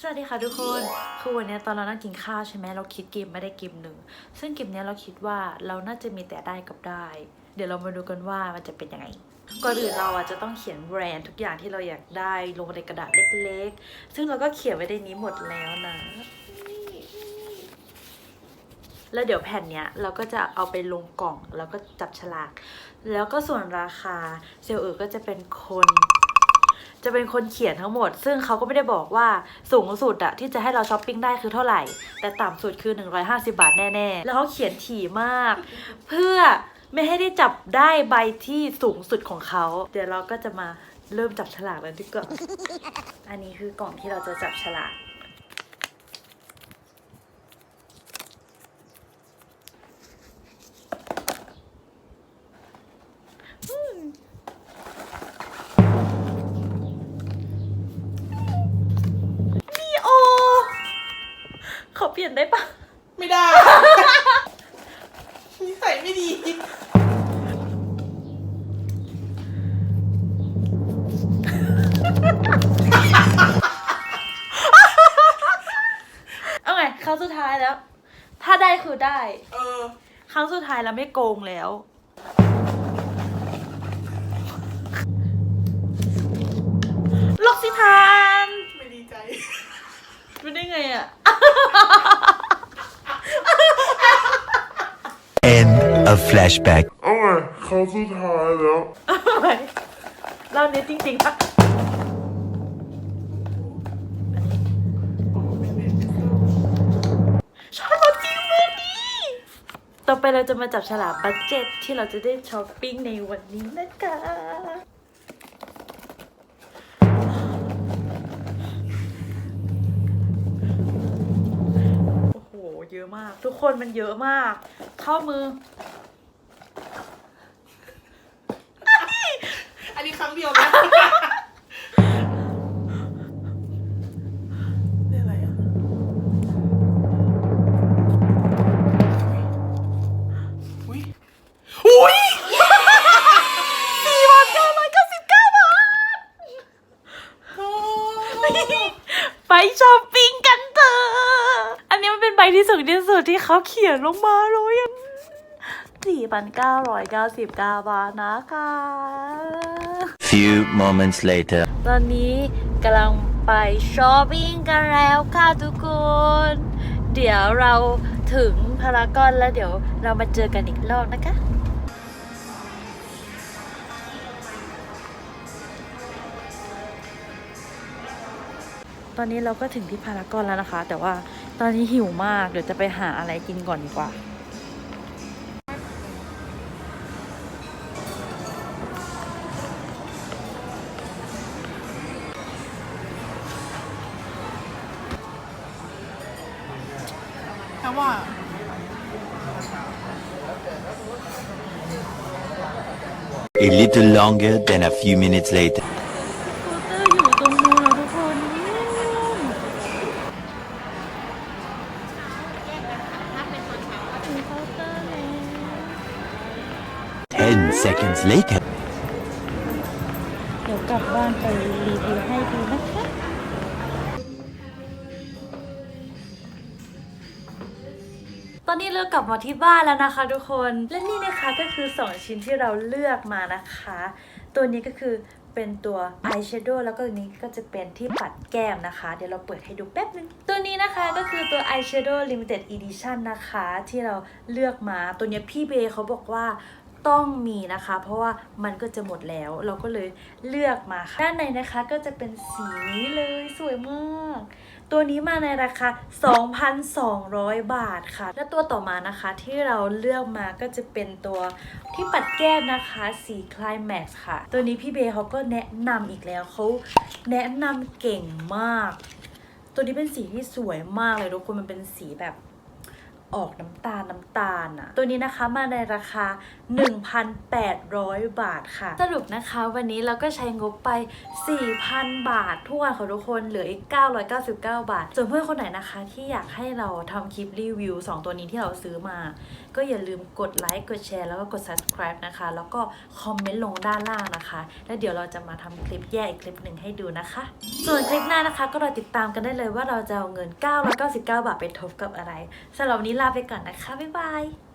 สวัสดีค่ะทุกคน คือวันนี้ตอนเรานั่งกินข้าวใช่ไหมเราคิดเกมไม่ได้เกมหนึ่ง ซึ่งเกมนี้เราคิดว่าเราน่าจะมีแต่ได้กับได้ เดี๋ยวเรามาดูกันว่ามันจะเป็นยังไง ก่อนอื่นเราอะจะต้องเขียนแบรนด์ทุกอย่างที่เราอยากได้ลงในกระดาษเล็กๆ ซึ่งเราก็เขียนไว้ในนี้หมดแล้วนะ แล้วเดี๋ยวแผ่นเนี้ยเราก็จะเอาไปลงกล่องแล้วก็จับฉลาก แล้วก็ส่วนราคาเซลล์เออก็จะเป็นคน จะเป็นคนเขียนทั้งหมด ซึ่งเขาก็ไม่ได้บอกว่าสูงสุดอะที่จะให้เราช้อปปิ้งได้คือเท่าไหร่ แต่ต่ำสุดคือ 150 บาทแน่ๆ แล้วเขาเขียนถี่มาก เพื่อไม่ให้ได้จับได้ใบที่สูงสุดของเขา เดี๋ยวเราก็จะมาเริ่มจับฉลากแล้วดีกว่าอันนี้คือกล่องที่เราจะจับฉลาก เขาเปลี่ยนได้ปะไม่ได้ นิสัยไม่ดี เอาไงครั้งสุดท้ายแล้ว ถ้าได้คือได้ เออ ครั้งสุดท้ายแล้วไม่โกงแล้วล็อกสิทานไม่ดีใจ ไม่ได้ไงอะ End of flashback. เอาไงเขาสุดท้ายแล้วเอาไงรอบนี้จริงๆปะชอบเราจริงเลยนี่ต่อไปเราจะมาจับฉลากบัตเจ็ตที่เราจะได้ช้อปปิ้งในวันนี้นะคะ คนมันเยอะมาก เข้ามือ งที่สุดที่เขาเขียนลงมาเลยสี่พันเก้าร้อยเก้าสิบเก้าบาทนะคะ Few moments later. ตอนนี้กำลังไปช้อปปิ้งกันแล้วค่ะทุกคน เดี๋ยวเราถึงพารากอนแล้วเดี๋ยวเรามาเจอกันอีกรอบนะคะตอนนี้เราก็ถึงที่พารากอนแล้วนะคะ แต่ว่า ตอนนี้หิวมาก เดี๋ยวจะไปหาอะไรกินก่อนดีกว่า แต่ว่า A little longer than a few minutes later. Seconds later. เดี๋ยวกลับบ้านไปรีวิวให้ดูนะคะ ตอนนี้เรากลับมาที่บ้านแล้วนะคะทุกคน และนี่นะคะก็คือ 2 ชิ้นที่เราเลือกมานะคะ ตัวนี้ก็คือเป็นตัวอายแชโดว์แล้วก็ตัวนี้ก็จะเป็นที่ปัดแก้มนะคะ เดี๋ยวเราเปิดให้ดูแป๊บนึง ตัวนี้นะคะก็คือตัว Eyeshadow Limited Edition นะคะ ที่เราเลือกมาตัวนี้พี่เบย์เขาบอกว่า ต้องมีนะคะ เพราะว่ามันก็จะหมดแล้วเราก็เลยเลือกมาค่ะด้านในนะคะก็จะเป็นสีนี้เลยสวยมาก ตัวนี้มาในราคา 2,200 บาทค่ะ และตัวต่อมานะคะที่เราเลือกมาก็จะเป็นตัวที่ปัดแก้มนะคะ สี Climax ค่ะ ตัวนี้พี่เบย์เขาก็แนะนำอีกแล้วเขาแนะนำเก่งมาก ตัวนี้เป็นสีที่สวยมากเลยทุกคนมันเป็นสีแบบ ออกน้ำตาลน้ำตาลอะตัวนี้นะคะมาในราคา 1,800 บาทค่ะ สรุปนะคะวันนี้เราก็ใช้งบไป 4,000 บาททั่วค่ะทุกคนเหลืออีก 999 บาท ส่วนเพื่อนคนไหนนะคะที่อยากให้เราทำคลิปรีวิว 2 ตัวนี้ที่เราซื้อมา ก็อย่าลืมกดไลค์กดแชร์แล้วก็กด subscribe นะคะ แล้วก็คอมเมนต์ลงด้านล่างนะคะ แล้วเดี๋ยวเราจะมาทำคลิปแยกอีกคลิปหนึ่งให้ดูนะคะ ส่วนคลิปหน้านะคะก็รอติดตามกันได้เลยว่าเราจะเอาเงิน 999 บาทไปทบกับอะไรสำหรับวันนี้ลาไปก่อนนะคะ บ๊ายบาย